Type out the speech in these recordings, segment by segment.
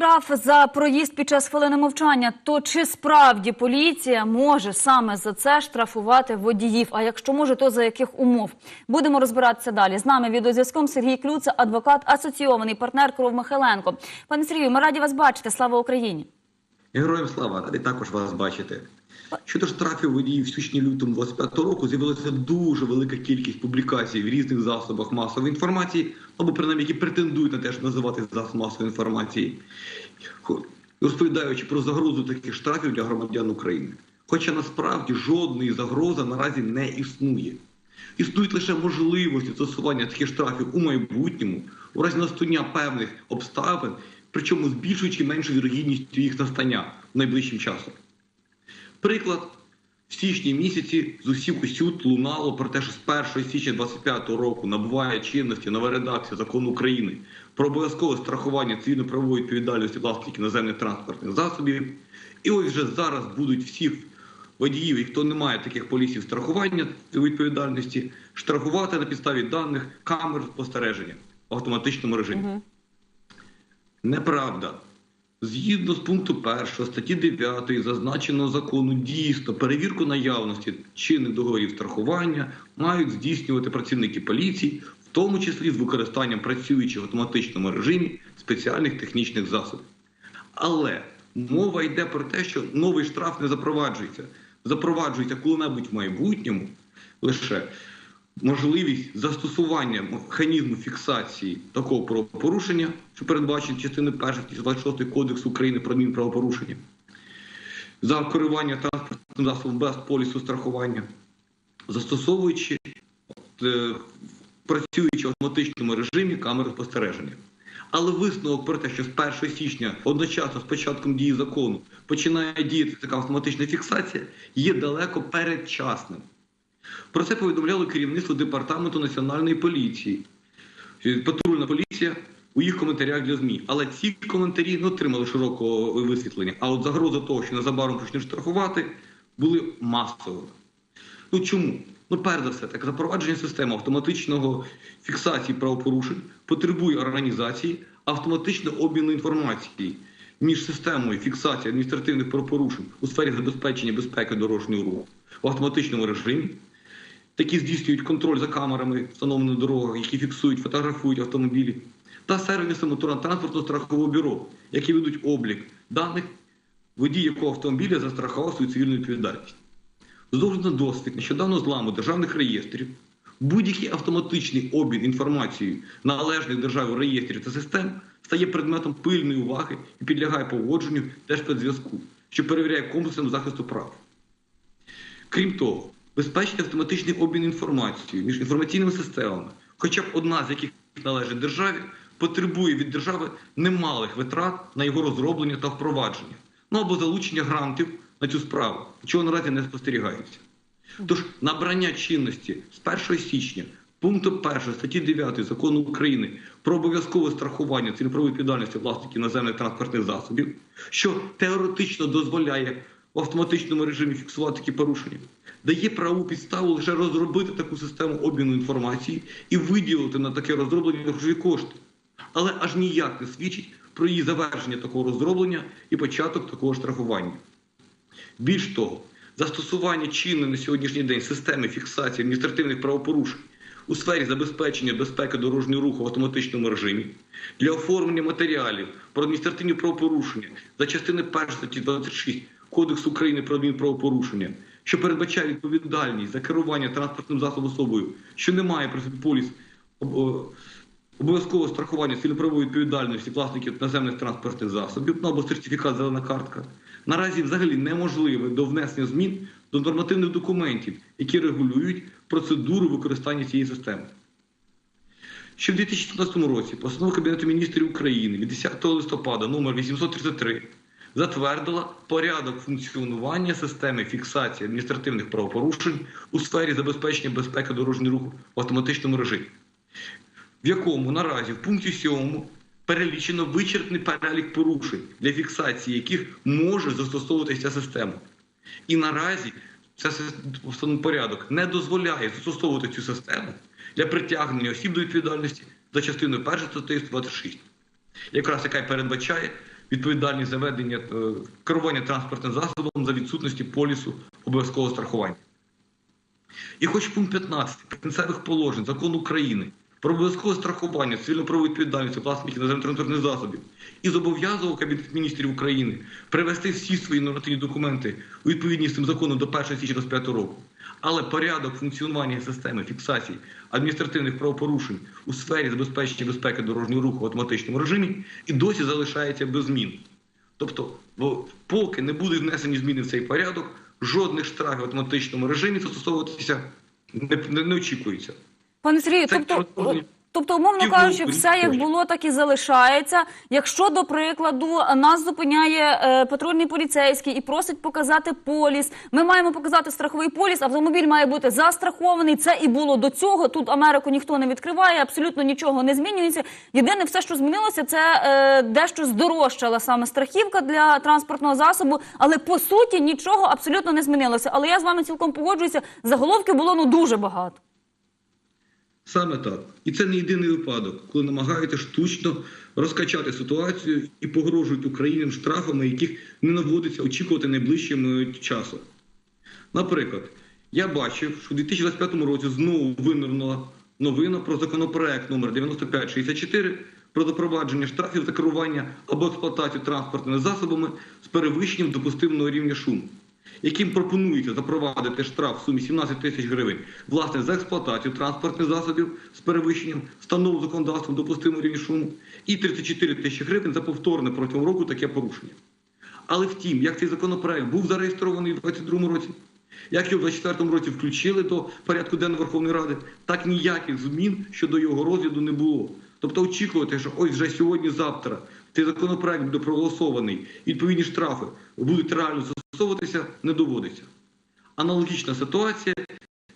штраф за проїзд під час хвилини мовчання. То чи справді поліція може саме за це штрафувати водіїв? А якщо може, то за яких умов? Будемо розбиратися далі. З нами відеозв'язком Сергій Клюца, адвокат, асоційований партнер Кров Михайленко. Пане Сергію, ми раді вас бачити. Слава Україні! Героям слава, радий також вас бачити. Щодо штрафів водіїв в січні лютому 25 року з'явилася дуже велика кількість публікацій в різних засобах масової інформації, або принаймні які претендують на те, що називати засоб масової інформації, розповідаючи про загрозу таких штрафів для громадян України. Хоча насправді жодної загрози наразі не існує. Існують лише можливості застосування таких штрафів у майбутньому, у разі настання певних обставин, причому збільшуючи меншу вірогідність їх настання найближчим часом. Приклад, в січні місяці з усіх усюд лунало про те, що з 1 січня 25 року набуває чинності нова редакція закону України про обов'язкове страхування цивільно-правової відповідальності власників наземних транспортних засобів. І ось вже зараз будуть всіх водіїв, і хто не має таких полісів страхування відповідальності, штрафувати на підставі даних камер спостереження в автоматичному режимі. Неправда. Згідно з пункту 1 статті 9 зазначеного закону, дійсно перевірку наявності чинних договорів страхування мають здійснювати працівники поліції, в тому числі з використанням працюючих в автоматичному режимі спеціальних технічних засобів. Але мова йде про те, що новий штраф не запроваджується. Запроваджується коли-небудь в майбутньому лише можливість застосування механізму фіксації такого правопорушення, що передбачено частиною 1 статті 26 Кодексу України про адмінправопорушення, за керування транспортним засобом без полісу страхування, застосовуючи е, працюючи в автоматичному режимі камери спостереження. Але висновок про те, що з 1 січня одночасно з початком дії закону починає діяти така автоматична фіксація, є далеко передчасним. Про це повідомляло керівництво департаменту національної поліції, патрульна поліція у їх коментарях для ЗМІ. Але ці коментарі не отримали широкого висвітлення. А от загроза того, що незабаром почнуть штрафувати, були масовими. Ну чому? Ну, перш за все, так запровадження системи автоматичного фіксації правопорушень потребує організації автоматичного обміну інформації між системою фіксації адміністративних правопорушень у сфері забезпечення безпеки дорожнього руху в автоматичному режимі. Такі здійснюють контроль за камерами, встановленими на дорогах, які фіксують, фотографують автомобілі, та сервіси моторно-транспортного страхового бюро, які ведуть облік даних, водій якого автомобіля застрахував свою цивільну відповідальність. З огляду на досвід нещодавно зламу державних реєстрів, будь-який автоматичний обмін інформацією належних державі реєстрів та систем стає предметом пильної уваги і підлягає погодженню Держспецзв'язку, що перевіряє комплексом захисту прав. Крім того, безпечний автоматичний обмін інформацією між інформаційними системами, хоча б одна з яких належить державі, потребує від держави немалих витрат на його розроблення та впровадження, ну або залучення грантів на цю справу, чого наразі не спостерігається. Тож набрання чинності з 1 січня пункту 1 статті 9 закону України про обов'язкове страхування цільноправової відповідальності власників наземних транспортних засобів, що теоретично дозволяє в автоматичному режимі фіксувати такі порушення, дає правову підставу лише розробити таку систему обміну інформації і виділити на таке розроблення грошові кошти. Але аж ніяк не свідчить про її завершення такого розроблення і початок такого штрафування. Більш того, застосування чинної на сьогоднішній день системи фіксації адміністративних правопорушень у сфері забезпечення безпеки дорожнього руху в автоматичному режимі для оформлення матеріалів про адміністративні правопорушення за частини 1 статті 26 Кодексу України про адмінправопорушення, що передбачає відповідальність за керування транспортним засобом особою, що не має при собі поліс об- обов'язкове страхування цільноправової відповідальності власників наземних транспортних засобів ну, або сертифікат зелена картка, наразі взагалі неможливе до внесення змін до нормативних документів, які регулюють процедуру використання цієї системи. Ще в 2014 році постанова Кабінету міністрів України від 10 листопада номер 833 затвердила порядок функціонування системи фіксації адміністративних правопорушень у сфері забезпечення безпеки дорожнього руху в автоматичному режимі в якому наразі в пункті 7 перелічено вичерпний перелік порушень, для фіксації яких може застосовуватися система. І наразі встановлений порядок не дозволяє застосовувати цю систему для притягнення осіб до відповідальності за частиною 1 статті 126, якраз яка передбачає відповідальність за ведення е, керування транспортним засобом за відсутності полісу обов'язкового страхування. І хоч пункт 15 прикінцевих положень закону України про обов'язкове страхування цивільно-правової відповідальності власників наземних транспортних засобів і зобов'язував Кабінет міністрів України привести всі свої нормативні документи у відповідність з цим законом до 1 січня 2025 року. Але порядок функціонування системи фіксації адміністративних правопорушень у сфері забезпечення безпеки дорожнього руху в автоматичному режимі і досі залишається без змін. Тобто, поки не будуть внесені зміни в цей порядок, жодних штрафів в автоматичному режимі застосовуватися не, не, не очікується. Пане Сергію, тобто. Тобто, умовно кажучи, все як було, так і залишається. Якщо, до прикладу, нас зупиняє е, патрульний поліцейський і просить показати поліс, ми маємо показати страховий поліс, автомобіль має бути застрахований. Це і було до цього. Тут Америку ніхто не відкриває, абсолютно нічого не змінюється. Єдине, все, що змінилося, це е, дещо здорожчала саме страхівка для транспортного засобу, але по суті нічого абсолютно не змінилося. Але я з вами цілком погоджуюся. Заголовків було ну дуже багато. Саме так. І це не єдиний випадок, коли намагаються штучно розкачати ситуацію і погрожують Україні штрафами, яких не наводиться очікувати найближчим е, часом. Наприклад, я бачив, що у 2025 році знову винирнула новина про законопроект номер 9564 про запровадження штрафів за керування або експлуатацію транспортними засобами з перевищенням допустимого рівня шуму, яким пропонується запровадити штраф в сумі 17 тисяч гривень власне за експлуатацію транспортних засобів з перевищенням встановленого законодавством допустимого рівня шуму, і 34 тисячі гривень за повторне протягом року таке порушення. Але втім, як цей законопроект був зареєстрований у 2022 році, як його в 2024 році включили до порядку денного Верховної Ради, так ніяких змін щодо його розгляду не було. Тобто очікувати, що ось вже сьогодні-завтра цей законопроект буде проголосований, відповідні штрафи будуть реально застосовуватися, не доводиться. Аналогічна ситуація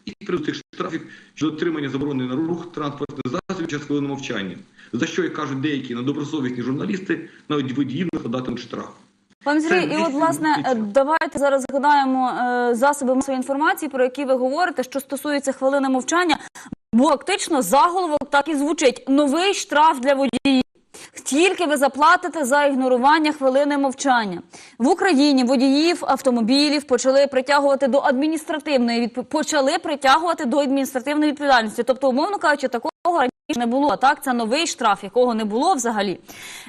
і при цих штрафів щодо отримання заборони на рух транспортних засобів час хвилини мовчання, за що, як кажуть деякі недобросовісні журналісти, навіть водіїв накладатимуть штраф. Пане Це Сергій, і от власне давайте зараз згадаємо е, засоби масової інформації, про які ви говорите, що стосується хвилини мовчання. Бо фактично заголовок так і звучить: новий штраф для водіїв. Тільки ви заплатите за ігнорування хвилини мовчання в Україні. Водіїв автомобілів почали притягувати до адміністративної відп... почали притягувати до адміністративної відповідальності. Тобто, умовно кажучи, такого раніше не було. Так, це новий штраф, якого не було взагалі.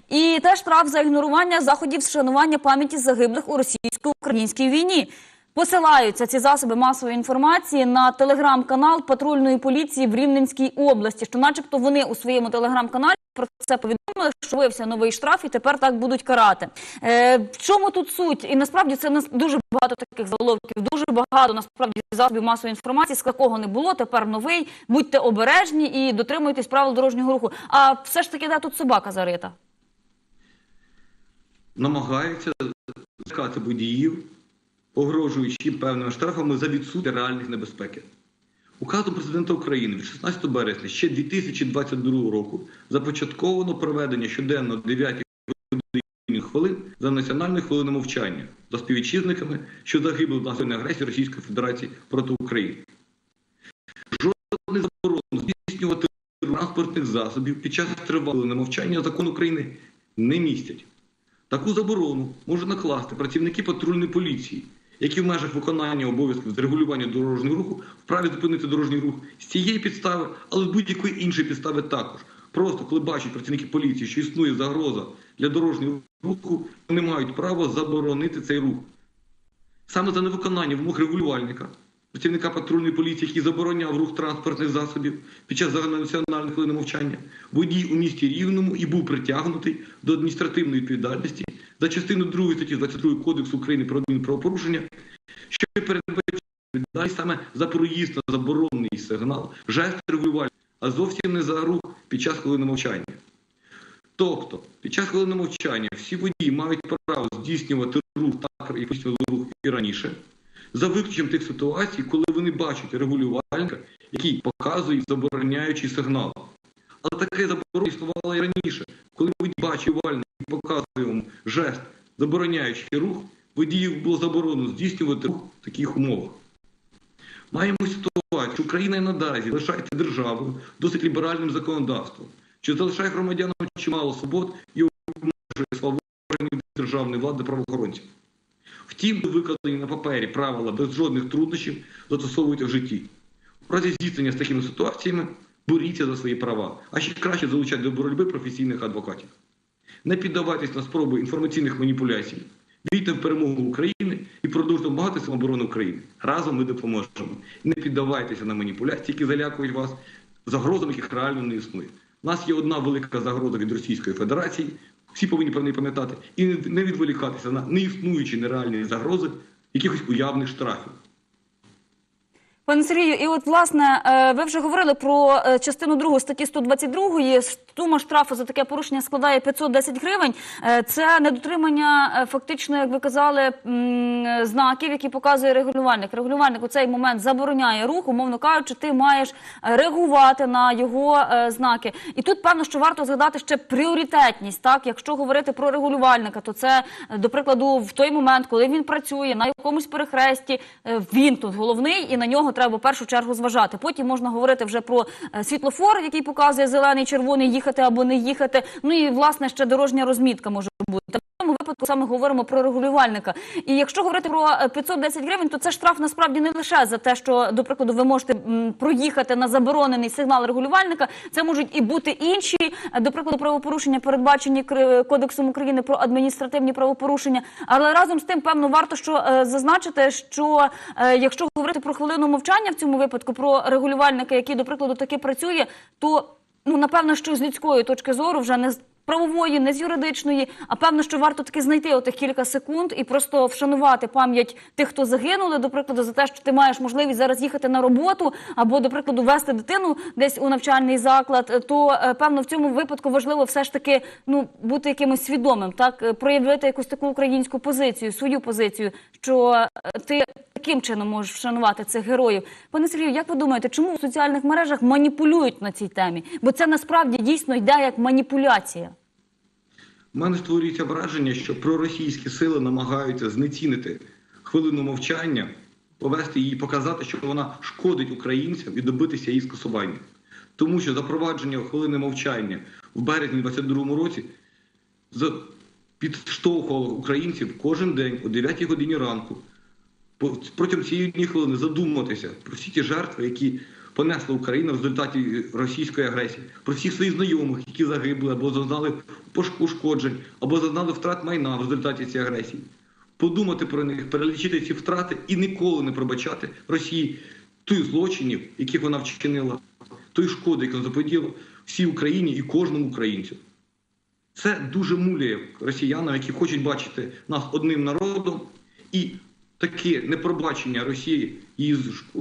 І теж штраф за ігнорування заходів з шанування пам'яті загиблих у російсько-українській війні. Посилаються ці засоби масової інформації на телеграм-канал патрульної поліції в Рівненській області, що, начебто, вони у своєму телеграм-каналі про це повідомили, що виявився новий штраф і тепер так будуть карати. Е, в чому тут суть? І насправді це нас дуже багато таких заголовків, дуже багато насправді засобів масової інформації, з такого не було. Тепер новий. Будьте обережні і дотримуйтесь правил дорожнього руху. А все ж таки, де тут собака зарита? намагаються злякати водіїв, погрожуючи певними штрафами за відсутність реальних небезпеки. Указом президента України від 16 березня ще 2022 року започатковано проведення щоденно 9 годин хвилин за національною хвилиною мовчання за співвітчизниками, що загибли внаслідок агресії Російської Федерації проти України. Жодних заборон здійснювати транспортних засобів під час тривалого мовчання закон України не містять. Таку заборону можуть накласти працівники патрульної поліції, які в межах виконання обов'язків з регулювання дорожнього руху вправі зупинити дорожній рух з цієї підстави, але з будь-якої іншої підстави також. Просто коли бачать працівники поліції, що існує загроза для дорожнього руху, вони мають право заборонити цей рух. Саме за невиконання вимог регулювальника, працівника патрульної поліції, який забороняв рух транспортних засобів під час загальнонаціональної хвилини мовчання, водій у місті Рівному і був притягнутий до адміністративної відповідальності за частину 2 статті 22 Кодексу України про адмінправопорушення, що передбачає відповідальність саме за проїзд на заборонений сигнал, жест регулювальника, а зовсім не за рух під час хвилини мовчання. Тобто, під час хвилини мовчання всі водії мають право здійснювати рух так, як здійснювали рух і раніше, за виключенням тих ситуацій, коли вони бачать регулювальника, який показує забороняючий сигнал. Але таке заборона існувало і раніше. Коли водій і показує йому жест, забороняючий рух, водіїв було заборонено здійснювати рух в таких умовах. Маємо ситуацію, що Україна і надалі залишається державою досить ліберальним законодавством, що залишає громадянам чимало свобод і обмежує свободу державної влади правоохоронців. Втім, викладені на папері правила без жодних труднощів застосовуються в житті. У разі зіткнення з такими ситуаціями боріться за свої права, а ще краще залучати до боротьби професійних адвокатів. Не піддавайтесь на спроби інформаційних маніпуляцій. Війте в перемогу України і продовжуйте вимагати самооборони України. Разом ми допоможемо. Не піддавайтеся на маніпуляції, які залякують вас загрозами, яких реально не існує. У нас є одна велика загроза від Російської Федерації. Всі повинні про неї пам'ятати і не відволікатися на неіснуючі нереальні загрози якихось уявних штрафів. Пане Сергію, і от власне е, ви вже говорили про е, частину 2 статті 122. Сума штрафу за таке порушення складає 510 гривень. Е, Це недотримання фактично, як ви казали, знаків, які показує регулювальник. Регулювальник у цей момент забороняє рух, умовно кажучи, ти маєш реагувати на його знаки. І тут певно, що варто згадати ще пріоритетність. Так, якщо говорити про регулювальника, то це до прикладу в той момент, коли він працює на якомусь перехресті, він тут головний, і на нього треба в першу чергу зважати. Потім можна говорити вже про е, світлофор, який показує зелений, червоний, їхати або не їхати. Ну і власне ще дорожня розмітка може бути. Цьому випадку саме говоримо про регулювальника. І якщо говорити про е, 510 гривень, то це штраф насправді не лише за те, що до прикладу ви можете проїхати на заборонений сигнал регулювальника. Це можуть і бути інші, е, до прикладу, правопорушення, передбачені Кри- Кодексом України про адміністративні правопорушення. Але разом з тим, певно, варто що е, зазначити, що е, якщо говорити про хвилину мовчання в цьому випадку, про регулювальника, який до прикладу таки працює, то ну напевно, що з людської точки зору вже не з правової, не з юридичної, а певно, що варто таки знайти отих кілька секунд і просто вшанувати пам'ять тих, хто загинули, до прикладу, за те, що ти маєш можливість зараз їхати на роботу або, до прикладу, вести дитину десь у навчальний заклад. То е, певно в цьому випадку важливо все ж таки ну бути якимось свідомим, так е, проявити якусь таку українську позицію, свою позицію, що е, ти таким чином можеш вшанувати цих героїв. Пане Сергію, як ви думаєте, чому в соціальних мережах маніпулюють на цій темі? Бо це насправді дійсно йде як маніпуляція. У мене створюється враження, що проросійські сили намагаються знецінити хвилину мовчання, повести її, показати, що вона шкодить українцям і добитися її скасування. Тому що запровадження хвилини мовчання в березні 22-му році підштовхувало українців кожен день о 9 годині ранку протягом цієї хвилини задуматися про всі ті жертви, які понесла Україна в результаті російської агресії, про всіх своїх знайомих, які загибли або зазнали пош- ушкоджень, або зазнали втрат майна в результаті цієї агресії. Подумати про них, перелічити ці втрати і ніколи не пробачати Росії тих злочинів, яких вона вчинила, тої шкоди, яку заподіла всій Україні і кожному українцю. Це дуже муляє росіянам, які хочуть бачити нас одним народом, і таке непробачення Росії її е,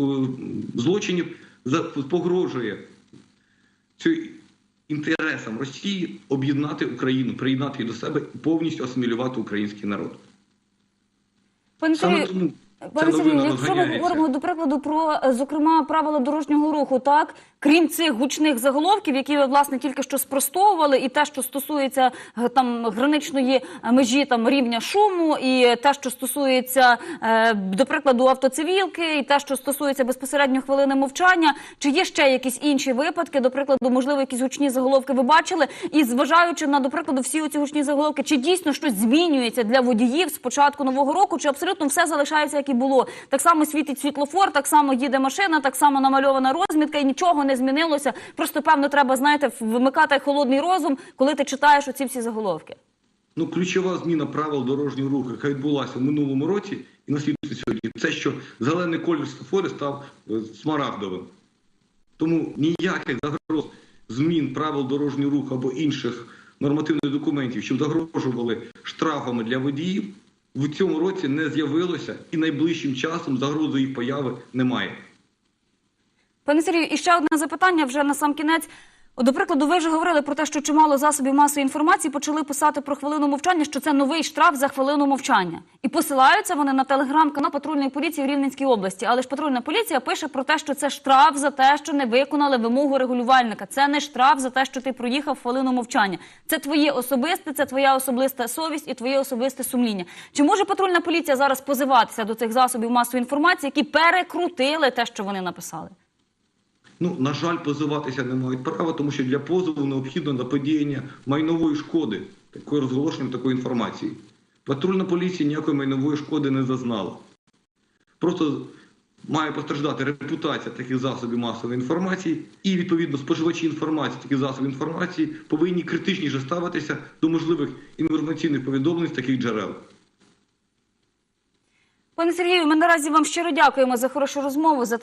злочинів за- погрожує інтересам Росії об'єднати Україну, приєднати її до себе і повністю асимілювати український народ. Саме тому Пане Сергію, якщо ми говоримо до прикладу про е, зокрема правила дорожнього руху, так? Крім цих гучних заголовків, які ви власне тільки що спростовували, і те, що стосується е, там граничної е, межі там рівня шуму, і те, що стосується е, до прикладу автоцивілки, і те, що стосується безпосередньо хвилини мовчання, чи є ще якісь інші випадки, до прикладу, можливо, якісь гучні заголовки ви бачили, і зважаючи на до прикладу всі оці гучні заголовки, чи дійсно щось змінюється для водіїв з початку нового року, чи абсолютно все залишається як і було. Так само світить світлофор, так само їде машина, так само намальована розмітка, і нічого не змінилося. Просто певно треба знаєте, вмикати холодний розум, коли ти читаєш оці всі заголовки. Ну, ключова зміна правил дорожнього руху, яка відбулася в минулому році і наслідується сьогодні, це що зелений колір світлофори став е, смарагдовим. Тому ніяких загроз змін правил дорожнього руху або інших нормативних документів, що загрожували штрафами для водіїв, в цьому році не з'явилося і найближчим часом загрози їх появи немає. Пане Сергію, і ще одне запитання вже на сам кінець. До прикладу, ви вже говорили про те, що чимало засобів масової інформації почали писати про хвилину мовчання, що це новий штраф за хвилину мовчання. І посилаються вони на телеграм-канал патрульної поліції в Рівненській області. Але ж патрульна поліція пише про те, що це штраф за те, що не виконали вимогу регулювальника. Це не штраф за те, що ти проїхав хвилину мовчання. Це твоє особисте, це твоя особиста совість і твоє особисте сумління. Чи може патрульна поліція зараз позиватися до цих засобів масової інформації, які перекрутили те, що вони написали? Ну, на жаль, позиватися не мають права, тому що для позову необхідно заподіяння майнової шкоди, такої розголошення такої інформації. Патрульна поліція ніякої майнової шкоди не зазнала. Просто має постраждати репутація таких засобів масової інформації, і відповідно споживачі інформації, таких засобів інформації повинні критичніше ставитися до можливих інформаційних повідомлень з таких джерел. Пане Сергію, ми наразі вам щиро дякуємо за хорошу розмову за.